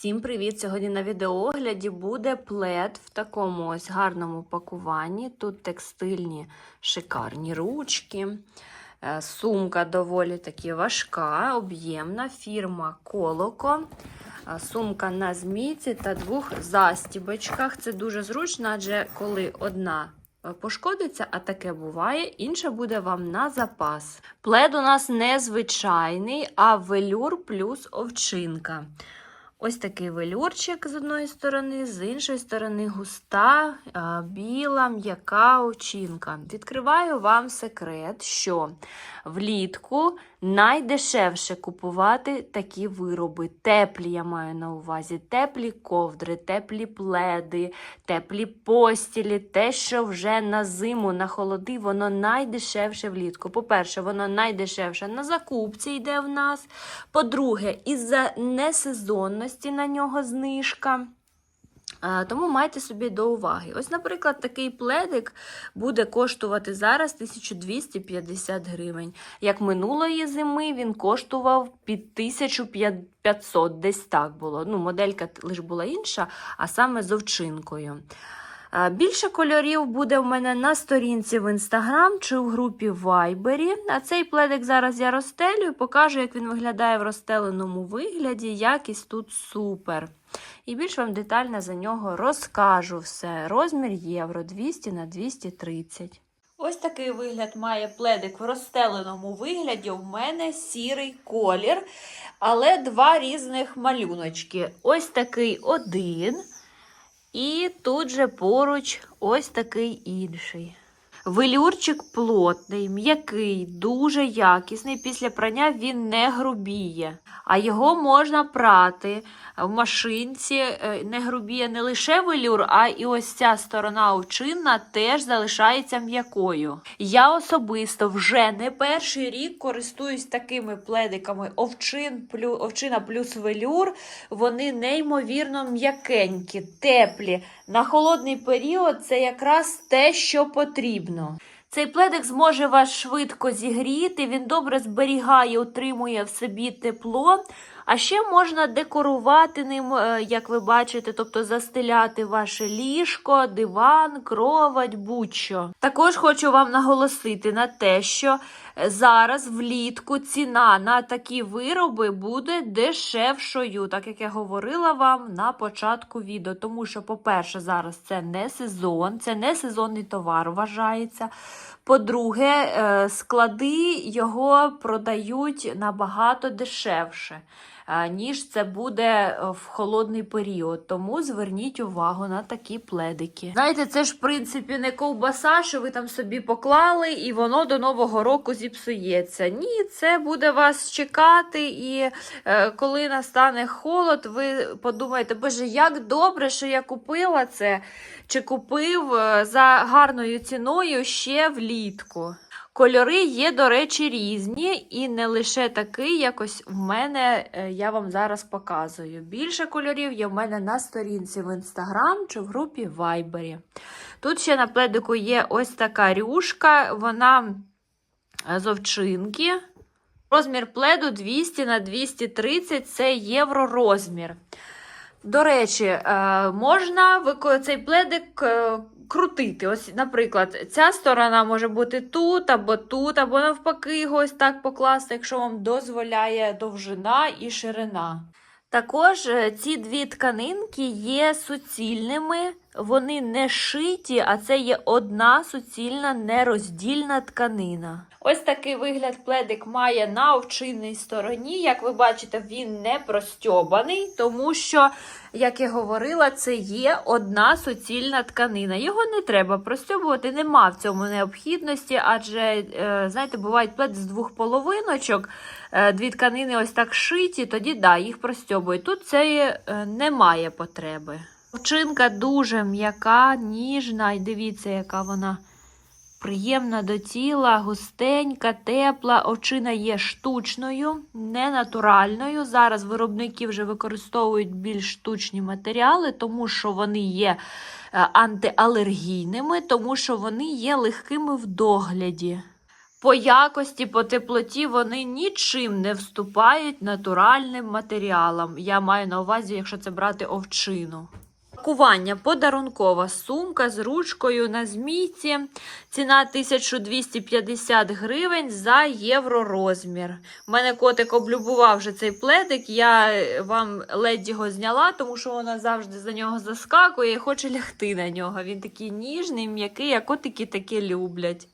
Всім привіт! Сьогодні на відеоогляді буде плед в такому ось гарному пакуванні. Тут текстильні шикарні ручки. Е, Сумка доволі таки важка, об'ємна. Фірма Колоко. Е, Сумка на змійці та двох застібочках. Це дуже зручно, адже коли одна е, пошкодиться, а таке буває, інша буде вам на запас. Плед у нас незвичайний, а велюр плюс овчинка. Ось такий велюрчик з одної сторони, з іншої сторони густа, біла, м'яка очінка. Відкриваю вам секрет, що влітку найдешевше купувати такі вироби. Теплі, я маю на увазі, теплі ковдри, теплі пледи, теплі постілі, те, що вже на зиму, на холоди, воно найдешевше влітку. По-перше, воно найдешевше на закупці йде в нас. По-друге, із-за несезонності на нього знижка. Тому майте собі до уваги. Ось, наприклад, такий пледик буде коштувати зараз 1250 гривень. Як минулої зими він коштував під 1500, десь так було. Ну, моделька лише була інша, а саме з овчинкою. Більше кольорів буде в мене на сторінці в інстаграм чи в групі в Вайбері. А цей пледик зараз я розстелю і покажу, як він виглядає в розстеленому вигляді. Якість тут супер. І більш вам детально за нього розкажу все. Розмір євро 200 на 230. Ось такий вигляд має пледик в розстеленому вигляді. У мене сірий колір, але два різних малюночки. Ось такий один. І тут же поруч ось такий інший. Велюрчик плотний, м'який, дуже якісний. Після прання він не грубіє, а його можна прати в машинці. Е, Не грубіє не лише велюр, а і ось ця сторона овчинна теж залишається м'якою. Я особисто вже не перший рік користуюсь такими пледиками овчин, плю, овчина плюс велюр. Вони неймовірно м'якенькі, теплі. На холодний період це якраз те, що потрібно. Цей пледик зможе вас швидко зігріти, він добре зберігає, утримує в собі тепло. А ще можна декорувати ним, е, як ви бачите, тобто застеляти ваше ліжко, диван, кровать, будь-що. Також хочу вам наголосити на те, що зараз влітку ціна на такі вироби буде дешевшою, так як я говорила вам на початку відео. Тому що, по-перше, зараз це не сезон, це не сезонний товар вважається. По-друге, е, склади його продають набагато дешевше, ніж це буде е, в холодний період. Тому зверніть увагу на такі пледики. Знаєте, це ж в принципі не ковбаса, що ви там собі поклали, і воно до нового року зіпсується. Ні, це буде вас чекати, і е, коли настане холод, ви подумаєте, боже, як добре, що я купила це, чи купив е, за гарною ціною ще влітку. Кольори є, до речі, різні, і не лише такий, якось в мене е, я вам зараз показую. Більше кольорів є в мене на сторінці в інстаграм чи в групі Вайбері. Тут ще на пледику є ось така рюшка, вона е, з овчинки. Розмір пледу 200 на 230 це євро розмір. До речі, е, можна цей пледик крутити. Ось, наприклад, ця сторона може бути тут або тут, або навпаки, ось так покласти, якщо вам дозволяє довжина і ширина. Також е, ці дві тканинки є суцільними, вони не шиті, а це є одна суцільна нероздільна тканина. Ось такий вигляд пледик має на овчинній стороні. Як ви бачите, він не простьобаний, тому що, як я говорила, це є одна суцільна тканина. Його не треба простьобувати, нема в цьому необхідності, адже, е, знаєте, бувають плед з двох половиночок, е, дві тканини ось так шиті, тоді да, їх простьобують. Тут це е, немає потреби. Овчинка дуже м'яка, ніжна, і дивіться, яка вона приємна до тіла, густенька, тепла. Овчина є штучною, не натуральною. Зараз виробники вже використовують більш штучні матеріали, тому що вони є е, антиалергійними, тому що вони є легкими в догляді. По якості, по теплоті вони нічим не вступають натуральним матеріалам. Я маю на увазі, якщо це брати овчину. Пакування подарункова сумка з ручкою на змійці. Ціна 1250 гривень за євро розмір. У мене котик облюбував вже цей пледик. Я е, вам ледь його зняла, тому що вона завжди за нього заскакує і хоче лягти на нього. Він такий ніжний, м'який, а котики такі люблять.